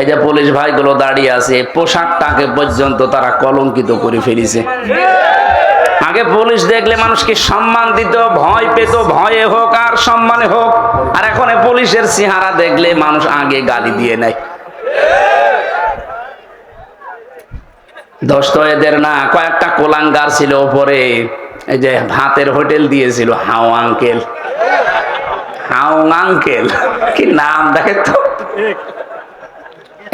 এই যে পুলিশ ভাইগুলো দাঁড়িয়ে আছে পোশাকটাকে পর্যন্ত তারা কলঙ্কিত করে ফেলেছে। আগে পুলিশ দেখলে মানুষকে সম্মান দিত, ভয় পেত, ভয়ে হোক আর সম্মানে হোক। আর এখন পুলিশের চেহারা দেখলে মানুষ আগে গালি দিয়ে নেয়। দোস্ত, এদের না কয়েকটা কোলাঙ্গার ছিল ওপরে। এই যে ভাতের হোটেল দিয়েছিল, হাও আঙ্কেল। হাও আঙ্কেল, কি নাম দেখে তো?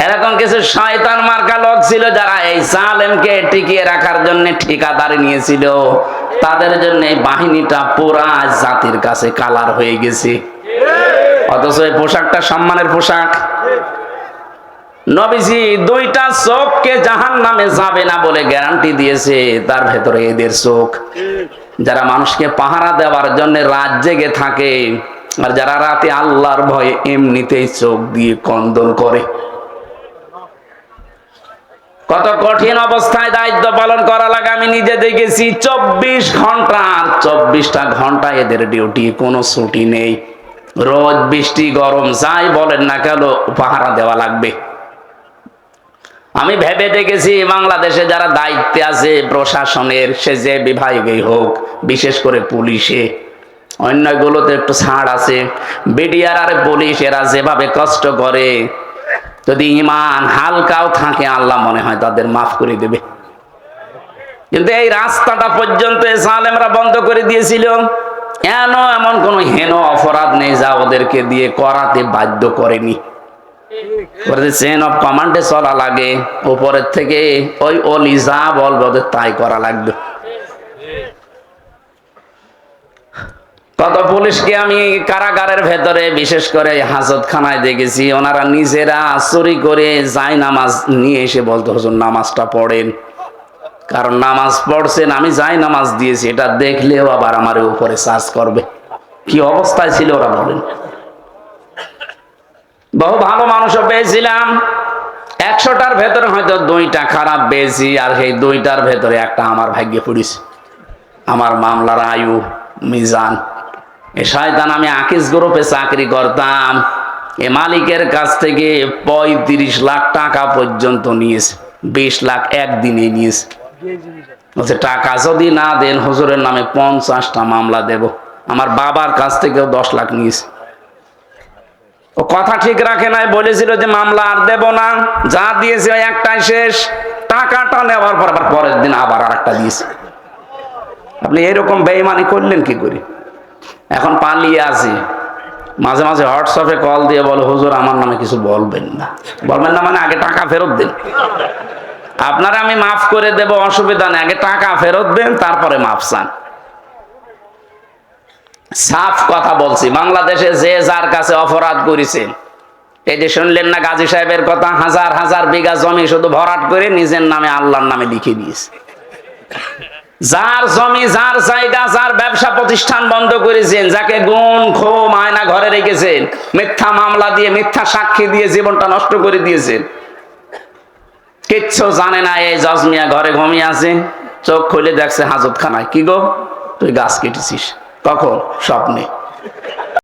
এরকম কিছু শয়তান মার্কা লোক ছিল যারা এই সালেমকে টিকিয়ে রাখার জন্য ঠিকাদারি নিয়েছিল। তাদের জন্য এই বাহিনীটা পুরা জাতির কাছে কালার হয়ে গেছে। অথচ এই পোশাকটা সম্মানের পোশাক। নবীজি দুইটা চোখকে জাহান নামে যাবে না বলে গ্যারান্টি দিয়েছে, তার ভেতরে এদের চোখ। যারা মানুষকে পাহারা দেওয়ার জন্য রাত জেগে থাকে, আর যারা রাতে আল্লাহর ভয়ে এমনিতেই চোখ দিয়ে কন্দন করে। কত কঠিন অবস্থায় দায়িত্ব পালন করা লাগে, আমি নিজে দেখেছি, চব্বিশ ঘণ্টা চব্বিশটা ঘণ্টা এদের ডিউটি, কোনো ছুটি নেই। রোদ বৃষ্টি, গরম, যাই বলেন না কেন পাহারা দেওয়া লাগবে। আমি ভেবে দেখেছি, বাংলাদেশে যারা দায়িত্বে আছে, প্রশাসনের, সে যে বিভাগেই হোক, বিশেষ করে পুলিশে, অন্যগুলোতে একটু ছাড় আছে। বিডিআর আর পুলিশ এরা যেভাবে কষ্ট করে যদি ইমান হালকাও থাকে, আল্লাহ মনে হয় তাদের মাফ করে দেবে। কিন্তু এই রাস্তাটা পর্যন্ত সালেমরা বন্ধ করে দিয়েছিল। কেন এমন কোন হেন অপরাধ নেই যা ওদেরকে দিয়ে করাতে বাধ্য করেনি? চেন অফ কমান্ডে চলা লাগে, উপরের থেকে ওই অলি যা বলবে তাই করা লাগবে। কত পুলিশকে আমি কারাগারের ভেতরে, বিশেষ করে হাজতখানায় দেখেছি। ওনারা নিজেরা চুরি করে যাই নামাজ নিয়ে এসে বলতো, হুজুর, নামাজটা পড়েন। কারণ নামাজ পড়ছেন, আমি যাই নামাজ দিয়েছি। এটা দেখলেও আবার আমার উপরে চার্জ করবে। কি অবস্থায় ছিল ওরা বলেন। বহু ভালো মানুষও পেয়েছিলাম। একশোটার ভেতরে হয়তো দুইটা খারাপ পেয়েছি, আর সেই দুইটার ভেতরে একটা আমার ভাগ্যে পড়েছে। আমার মামলার আয়ু, মিজান। এ শয়তান আমি আকিস গ্রুপে চাকরি করতাম। এ মালিকের কাছ থেকে পঁয়ত্রিশ লাখ টাকা পর্যন্ত নিয়েছে। বিশ লাখ একদিনে নিয়েছে। বলছে, টাকা যদি না দেন হুজুরের নামে পঞ্চাশটা মামলা দেব। আমার বাবার কাছ থেকেও দশ লাখ নিয়েছে। ও কথা ঠিক রাখে নাই, বলেছিল যে মামলা আর দেব না। যা দিয়েছে ওই একটাই শেষ। টাকাটা নেওয়ার পর আবার পরের দিন আবার আর একটা দিয়েছে। আপনি এরকম বেইমানি করলেন কি করে? এখন পালিয়ে আসি। মাঝে মাঝে হোয়াটসঅ্যাপে কল দিয়ে বলে, হুজুর, আমার নামে কিছু বলবেন না। বলবেন না মানে আগে টাকা ফেরত দেন। আপনারা আমি মাফ করে দেব, অসুবিধা নেই। আগে টাকা ফেরত দেন, তারপরে মাফ চান। সাফ কথা বলছি, বাংলাদেশে যে যার কাছে অপরাধ করেছেন এই যে শুনলেন না গাজী সাহেবের কথা, হাজার হাজার বিঘা জমি শুধু ভরাট করে নিজের নামে আল্লাহর নামে লিখে দিয়েছে। যার জমি, যার জায়গা, যার ব্যবসা প্রতিষ্ঠান বন্ধ করেছেন, যাকে গুণ খোম আয়না ঘরে রেখেছেন, মিথ্যা মামলা দিয়ে, মিথ্যা সাক্ষী দিয়ে জীবনটা নষ্ট করে দিয়েছেন। কিচ্ছু জানে না এই জজমিয়া ঘরে ঘুমিয়ে আছে, চোখ খুলে দেখছে হাজত খানায় কি গো? তুই গাছ কেটেছিস। কখন? স্বপ্নে।